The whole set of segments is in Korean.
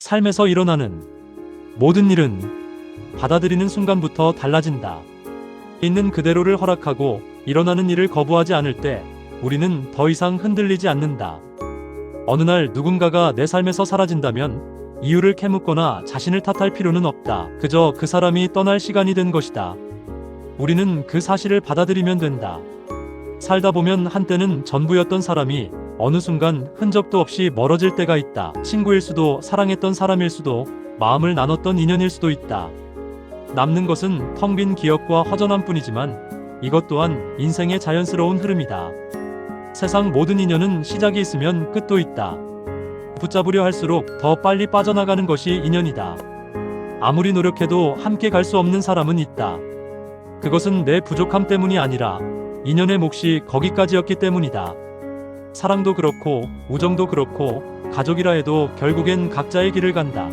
삶에서 일어나는 모든 일은 받아들이는 순간부터 달라진다. 있는 그대로를 허락하고 일어나는 일을 거부하지 않을 때 우리는 더 이상 흔들리지 않는다. 어느 날 누군가가 내 삶에서 사라진다면 이유를 캐묻거나 자신을 탓할 필요는 없다. 그저 그 사람이 떠날 시간이 된 것이다. 우리는 그 사실을 받아들이면 된다. 살다 보면 한때는 전부였던 사람이 어느 순간 흔적도 없이 멀어질 때가 있다. 친구일 수도 사랑했던 사람일 수도 마음을 나눴던 인연일 수도 있다. 남는 것은 텅 빈 기억과 허전함 뿐이지만 이것 또한 인생의 자연스러운 흐름이다. 세상 모든 인연은 시작이 있으면 끝도 있다. 붙잡으려 할수록 더 빨리 빠져나가는 것이 인연이다. 아무리 노력해도 함께 갈 수 없는 사람은 있다. 그것은 내 부족함 때문이 아니라 인연의 몫이 거기까지였기 때문이다. 사랑도 그렇고 우정도 그렇고 가족이라 해도 결국엔 각자의 길을 간다.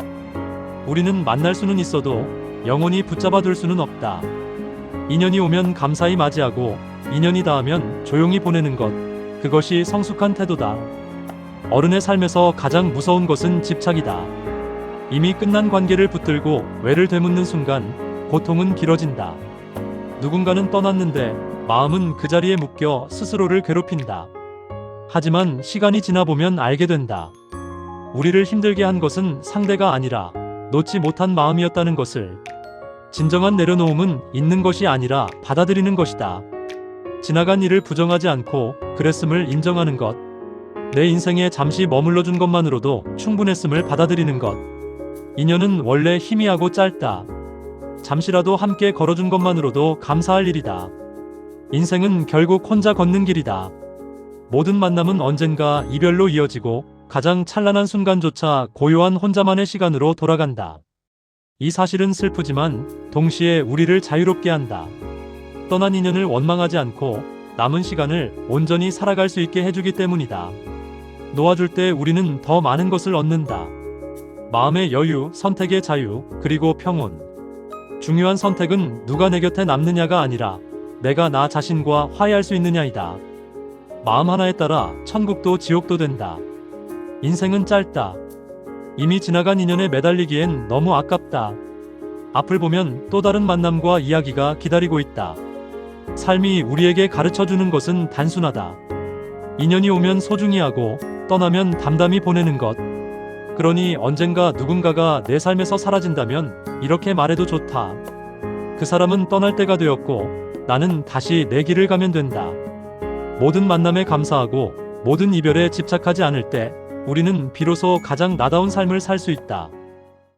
우리는 만날 수는 있어도 영원히 붙잡아 둘 수는 없다. 인연이 오면 감사히 맞이하고 인연이 닿으면 조용히 보내는 것. 그것이 성숙한 태도다. 어른의 삶에서 가장 무서운 것은 집착이다. 이미 끝난 관계를 붙들고 외를 되묻는 순간 고통은 길어진다. 누군가는 떠났는데 마음은 그 자리에 묶여 스스로를 괴롭힌다. 하지만 시간이 지나 보면 알게 된다. 우리를 힘들게 한 것은 상대가 아니라 놓지 못한 마음이었다는 것을. 진정한 내려놓음은 있는 것이 아니라 받아들이는 것이다. 지나간 일을 부정하지 않고 그랬음을 인정하는 것. 내 인생에 잠시 머물러 준 것만으로도 충분했음을 받아들이는 것. 인연은 원래 희미하고 짧다. 잠시라도 함께 걸어준 것만으로도 감사할 일이다. 인생은 결국 혼자 걷는 길이다. 모든 만남은 언젠가 이별로 이어지고 가장 찬란한 순간조차 고요한 혼자만의 시간으로 돌아간다. 이 사실은 슬프지만 동시에 우리를 자유롭게 한다. 떠난 인연을 원망하지 않고 남은 시간을 온전히 살아갈 수 있게 해주기 때문이다. 놓아줄 때 우리는 더 많은 것을 얻는다. 마음의 여유, 선택의 자유, 그리고 평온. 중요한 선택은 누가 내 곁에 남느냐가 아니라 내가 나 자신과 화해할 수 있느냐이다. 마음 하나에 따라 천국도 지옥도 된다. 인생은 짧다. 이미 지나간 인연에 매달리기엔 너무 아깝다. 앞을 보면 또 다른 만남과 이야기가 기다리고 있다. 삶이 우리에게 가르쳐 주는 것은 단순하다. 인연이 오면 소중히 하고 떠나면 담담히 보내는 것. 그러니 언젠가 누군가가 내 삶에서 사라진다면 이렇게 말해도 좋다. 그 사람은 떠날 때가 되었고 나는 다시 내 길을 가면 된다. 모든 만남에 감사하고 모든 이별에 집착하지 않을 때 우리는 비로소 가장 나다운 삶을 살 수 있다.